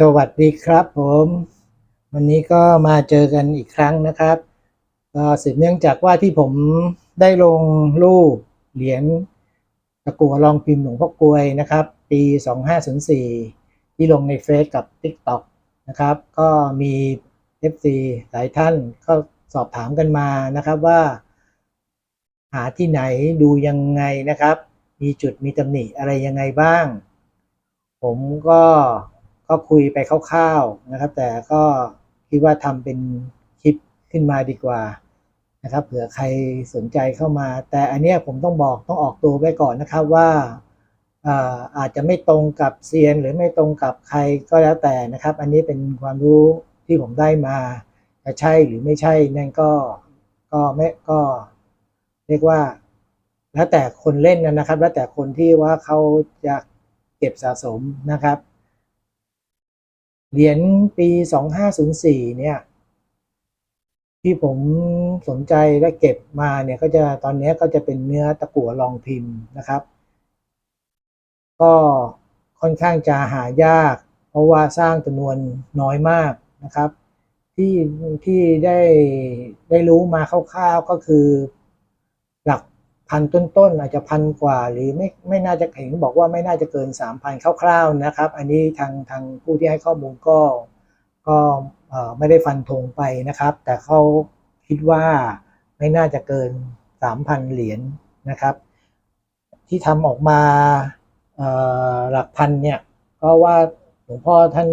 สวัสดีครับผม วันนี้ก็มาเจอกันอีกครั้งนะครับก็สืบเนื่องจากว่าที่ผมได้ลงรูปเหรียญตะกัวรองพิมพ์หลวงพ่อกลวยนะครับ ปี 2504 ที่ลงในเฟซกับ TikTok นะครับ ก็มี FC หลายท่านก็สอบถามกันมานะครับว่า หาที่ไหนดูยังไงนะครับ มีจุดมีตำหนิอะไรยังไงบ้าง ผมก็ ก็คุยไปคร่าวๆนะครับ แต่ก็คิดว่าทำเป็นคลิปขึ้นมาดีกว่านะครับเผื่อใครสนใจเข้ามา แต่อันเนี้ยผมต้องบอกต้องออกตัวไว้ก่อนนะครับว่าอ่าอาจจะไม่ตรงกับเซียนหรือไม่ตรงกับใครก็แล้วแต่นะครับ อันนี้เป็นความรู้ที่ผมได้มาจะใช่หรือไม่ใช่นั่นก็ก็ไม่ก็เรียกว่า แล้วแต่คนเล่นนะครับ แล้วแต่คนที่ว่าเขาจะเก็บสะสมนะครับ เหรียญปี 2504 เนี่ย ที่ผมสนใจและเก็บมาเนี่ยก็จะตอนนี้ก็จะเป็นเนื้อตะกั่วรองพิมพ์นะครับ ก็ค่อนข้างจะหายาก เพราะว่าสร้างจำนวนน้อยมากนะครับ ที่ที่ได้ได้รู้มาคร่าวๆก็คือหลัก พันต้นๆอาจจะพันกว่าหรือไม่ไม่น่าจะเห็นบอกว่าไม่น่าจะเกิน 3,000 คร่าวๆนะครับ อันนี้ทางทางผู้ที่ให้ข้อมูลก็ก็ไม่ได้ฟันธงไปนะครับ แต่เขาคิดว่าไม่น่าจะเกิน 3,000 เหรียญนะครับ ที่ทำออกมาหลักพันเนี่ยก็ว่าหลวงพ่อท่าน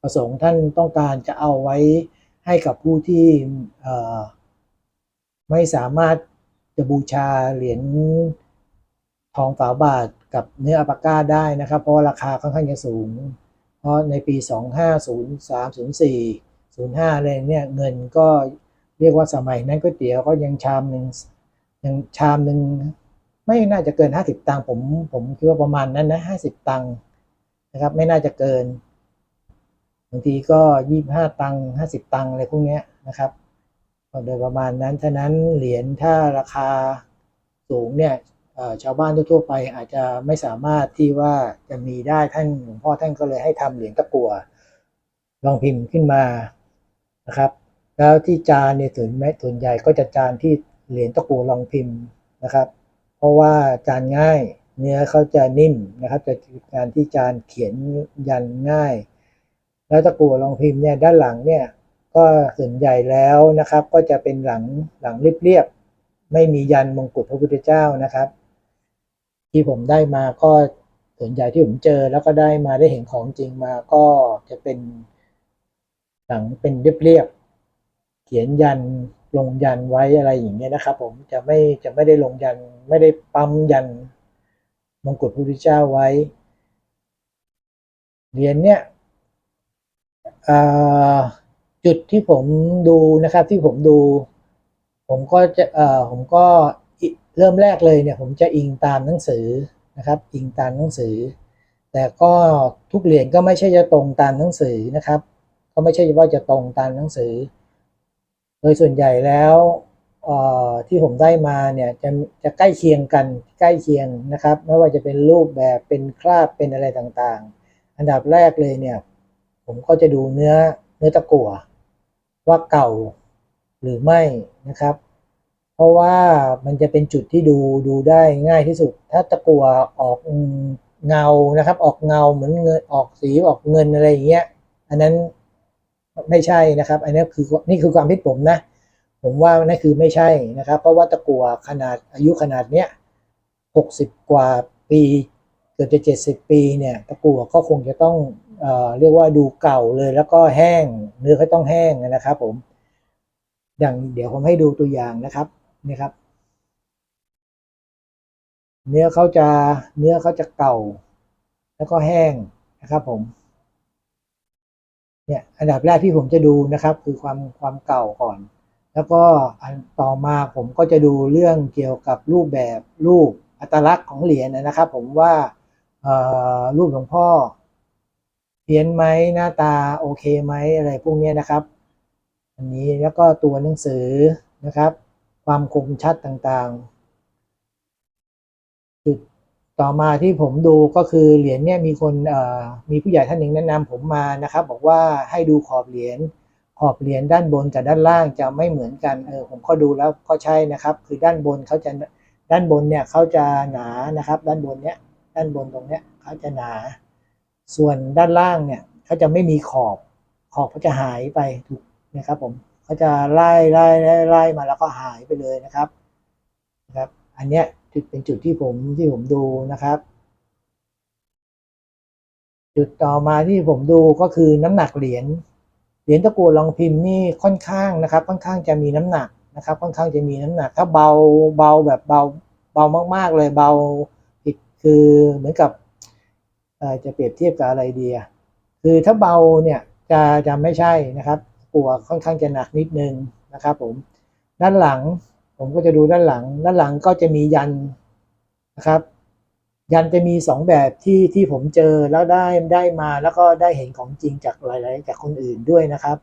ประสงค์ท่านต้องการจะเอาไว้ให้กับผู้ที่ไม่สามารถ จะบูชาเหรียญทองฝาบาทกับเนื้ออัปาก้าได้นะครับ เพราะราคาค่อนข้างจะสูง เพราะในปี 2503 04 05อะไรเนี่ยเงินก็เรียกว่าสมัยนั้นก๋วยเตี๋ยวก็ยังชามหนึ่งยังชามหนึ่งไม่น่าจะเกิน 50 ตังค์ผมผมคิดว่าประมาณนั้นนะ50 ตังค์นะครับไม่น่าจะเกินบางทีก็ 25 ตังค์50 ตังค์อะไรพวกนี้นะครับ โดยประมาณนั้น ฉะนั้นเหรียญถ้าราคาสูงเนี่ยชาวบ้านทั่วไปอาจจะไม่สามารถที่ว่าจะมีได้ท่านหลวงพ่อท่านก็เลยให้ทำเหรียญตะกัว ลองพิมพ์ขึ้นมานะครับ แล้วที่จานเนี่ยส่วนแม้ส่วนใหญ่ก็จะจานที่เหรียญตะกัวลองพิมพ์นะครับ เพราะว่าจานง่ายเนื้อเขาจะนิ่มนะครับจะการที่จานเขียนยันง่าย แล้วตะกัวรองพิมพ์เนี่ยด้านหลังเนี่ย ก็ส่วนใหญ่แล้วนะครับ ก็จะเป็นหลังหลังเรียบๆไม่มียันมงกุฎพระพุทธเจ้านะครับ ที่ผมได้มาก็ส่วนใหญ่ที่ผมเจอแล้วก็ได้มาได้เห็นของจริงมาก็จะเป็นหลังเป็นเรียบๆเขียนยันลงยันไว้อะไรอย่างเงี้ยนะครับ ผมจะไม่จะไม่ได้ลงยันไม่ได้ปั๊มยันมงกุฎพระพุทธเจ้าไว้เหรียญเนี่ยอ่า จุดที่ผมดูนะครับที่ผมดู ผมก็จะเอ่อผมก็เริ่มแรกเลยเนี่ย ผมจะอิงตามหนังสือนะครับ อิงตามหนังสือ แต่ก็ทุกเหรียญก็ไม่ใช่จะตรงตามหนังสือนะครับ ก็ไม่ใช่ว่าจะตรงตามหนังสือ โดยส่วนใหญ่แล้วเอ่อที่ผมได้มาเนี่ยจะจะใกล้เคียงกันใกล้เคียงนะครับ ไม่ว่าจะเป็นรูปแบบเป็นคราบเป็นอะไรต่างๆ อันดับแรกเลยเนี่ย ผมก็จะดูเนื้อเนื้อตะกั่ว ว่าเก่าหรือไม่นะครับ เพราะว่ามันจะเป็นจุดที่ดูดูได้ง่ายที่สุด ถ้าตะกัวออกเงานะครับ ออกเงาเหมือนเงินออกสีออกเงินอะไรอย่างเงี้ย อันนั้นไม่ใช่นะครับ อันนี้คือนี่คือความคิดผมนะ ผมว่านั่นคือไม่ใช่นะครับ เพราะว่าตะกัวขนาดอายุขนาดเนี้ยหกสิบกว่าปีเกือบจะเจ็ดสิบปีเนี่ย ตะกัวก็คงจะต้อง เอ่อเรียกว่าดูเก่าเลยแล้วก็แห้ง เนื้อเขาต้องแห้งนะครับ ผม อย่างเดี๋ยวผมให้ดูตัวอย่างนะครับนี่ครับ เนื้อเขาจะเนื้อเขาจะเก่า แล้วก็แห้งนะครับผมเนี่ยอันดับแรกที่ผมจะดูนะครับ คือความความเก่าก่อน แล้วก็อันต่อมาผมก็จะดูเรื่องเกี่ยวกับรูปแบบรูปอัตลักษณ์ของเหรียญนะครับ ผมว่าเอ่อรูปหลวงพ่อ พี้ยนไหมหน้าตาโอเคไหมอะไรพวกนี้นะครับ อันนี้แล้วก็ตัวหนังสือนะครับ ความคมชัดต่างๆ จุดต่อมาที่ผมดูก็คือเหรียญเนี่ยมีคนมีผู้ใหญ่ท่านหนึ่งแนะนำผมมานะครับ บอกว่าให้ดูขอบเหรียญขอบเหรียญด้านบนกับด้านล่างจะไม่เหมือนกันเออผมก็ดูแล้วก็ใช่นะครับ คือด้านบนเขาจะด้านบนเนี่ยเขาจะหนานะครับ ด้านบนเนี้ยด้านบนตรงเนี้ยเขาจะหนา ส่วนด้านล่างเนี่ยเขาจะไม่มีขอบ ขอบเขาจะหายไปถูกนะครับผมเขาจะไล่ไล่ไล่ไล่มาแล้วก็หายไปเลยนะครับนะครับ อันเนี้ยจุดเป็นจุดที่ผมที่ผมดูนะครับ จุดต่อมาที่ผมดูก็คือน้ำหนักเหรียญเหรียญตะกัวลองพิมพ์นี่ค่อนข้างนะครับ ค่อนข้างจะมีน้ำหนักนะครับ ค่อนข้างจะมีน้ำหนัก ถ้าเบาเบาแบบเบาเบามาก ๆเลยเบาผิดคือเหมือนกับ จะเปรียบเทียบกับอะไรดีอะคือถ้าเบาเนี่ยจะจะไม่ใช่นะครับกัวค่อนข้างจะหนักนิดนึงนะครับผมด้านหลังผมก็จะดูด้านหลัง ด้านหลังก็จะมียันนะครับ ยันจะมีสองแบบที่ที่ผมเจอแล้วได้ได้มาแล้วก็ได้เห็นของจริงจากหลาย ๆ จากคนอื่นด้วยนะครับ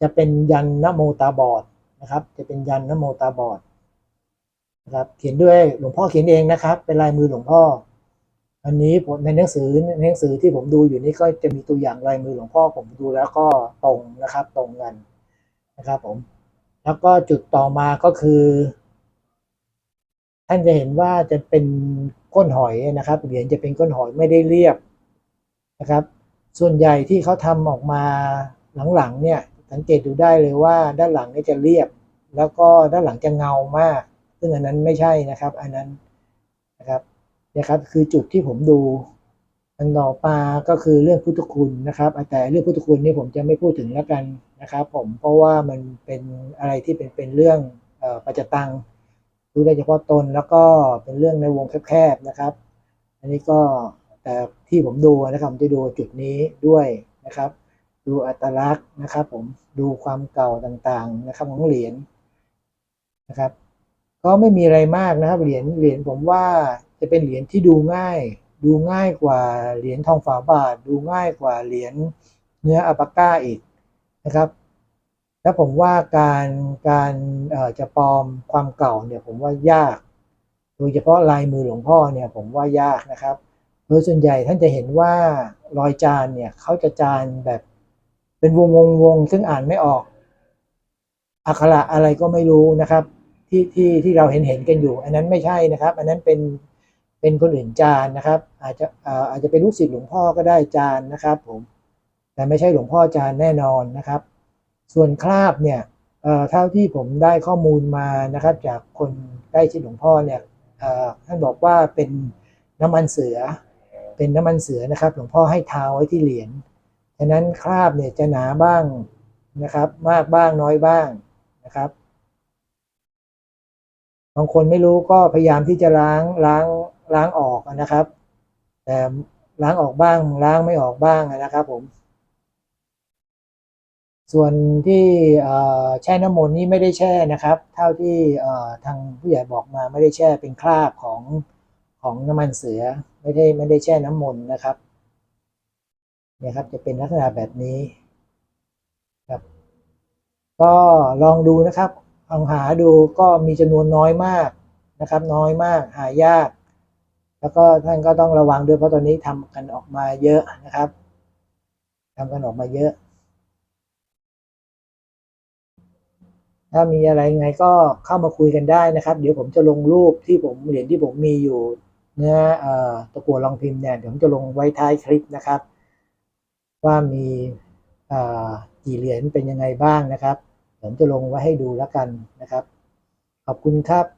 จะเป็นยันนโมตาบอดนะครับ จะเป็นยันนโมตาบอดนะครับ เขียนด้วยหลวงพ่อเขียนเองนะครับ เป็นลายมือหลวงพ่อ อันนี้ผมในหนังสือในหนังสือที่ผมดูอยู่นี่ก็จะมีตัวอย่างลายมือหลวงพ่อผมดูแล้วก็ตรงนะครับ ตรงกันนะครับผม แล้วก็จุดต่อมาก็คือ ท่านจะเห็นว่าจะเป็นก้นหอยนะครับเหรียญจะเป็นก้นหอยไม่ได้เรียบนะครับ ส่วนใหญ่ที่เขาทำออกมาหลังๆเนี่ยสังเกตดูได้เลยว่าด้านหลังนี่จะเรียบ แล้วก็ด้านหลังจะเงามาก ซึ่งอันนั้นไม่ใช่นะครับ อันนั้นนะครับ นะครับคือจุดที่ผมดูอันต่อมาก็คือเรื่องพุทธคุณนะครับแต่เรื่องพุทธคุณนี่ผมจะไม่พูดถึงแล้วกันนะครับ ผมเพราะว่ามันเป็นอะไรที่เป็นเป็นเรื่องอปัจจตังรู้ได้เฉพาะตนแล้วก็เป็นเรื่องในวงแคบๆนะครับ อันนี้ก็แต่ที่ผมดูนะครับผมจะดูจุดนี้ด้วยนะครับ ดูอัตลักษณ์นะครับ ผมดูความเก่าต่างๆนะครับของเหรียญนะครับ ก็ไม่มีอะไรมากนะครับเหรียญเหรียญผมว่า จะเป็นเหรียญที่ดูง่าย ดูง่ายกว่าเหรียญทองฝาบาท ดูง่ายกว่าเหรียญเนื้ออัปาก้าอีกนะครับ แล้วผมว่าการการจะปลอมความเก่าเนี่ยผมว่ายาก โดยเฉพาะลายมือหลวงพ่อเนี่ยผมว่ายากนะครับ โดยส่วนใหญ่ท่านจะเห็นว่ารอยจานเนี่ยเขาจะจานแบบเป็นวงวงวงซึ่งอ่านไม่ออกอักขระอะไรก็ไม่รู้นะครับ ที่ที่ที่เราเห็นเห็นกันอยู่ อันนั้นไม่ใช่นะครับ อันนั้นเป็น เป็นคนอื่นจานนะครับ อาจจะอาจจะเป็นลูกศิษย์หลวงพ่อก็ได้จานนะครับผมแต่ไม่ใช่หลวงพ่อจานแน่นอนนะครับ ส่วนคราบเนี่ยเท่าที่ผมได้ข้อมูลมานะครับ จากคนใกล้ชิดหลวงพ่อเนี่ยท่านบอกว่าเป็นน้ำมันเสือ เป็นน้ำมันเสือนะครับ หลวงพ่อให้ทาไว้ที่เหรียญฉะนั้นคราบเนี่ยจะหนาบ้างนะครับ มากบ้างน้อยบ้างนะครับบางคนไม่รู้ก็พยายามที่จะล้างล้าง ล้างออกนะครับ แต่ล้างออกบ้างล้างไม่ออกบ้างนะครับผม ส่วนที่แช่น้ำมนต์นี่ไม่ได้แช่นะครับ เท่าที่ทางผู้ใหญ่บอกมาไม่ได้แช่เป็นคราบของของน้ำมันเสือไม่ได้ไม่ได้แช่น้ำมนต์นะครับเนี่ยครับจะเป็นลักษณะแบบนี้ครับ ก็ลองดูนะครับลองหาดูก็มีจำนวนน้อยมากนะครับ น้อยมากหายาก แล้วก็ท่านก็ต้องระวังด้วยเพราะตอนนี้ทำกันออกมาเยอะนะครับทำกันออกมาเยอะ ถ้ามีอะไรไงก็เข้ามาคุยกันได้นะครับ เดี๋ยวผมจะลงรูปที่ผมเหรียญที่ผมมีอยู่เนื้ออตะกัวลองพิมพ์เนี่ยเดี๋ยวผมจะลงไว้ท้ายคลิปนะครับ ว่ามีกี่เหรียญเป็นยังไงบ้างนะครับ ผมจะลงไว้ให้ดูแล้วกันนะครับ ขอบคุณครับ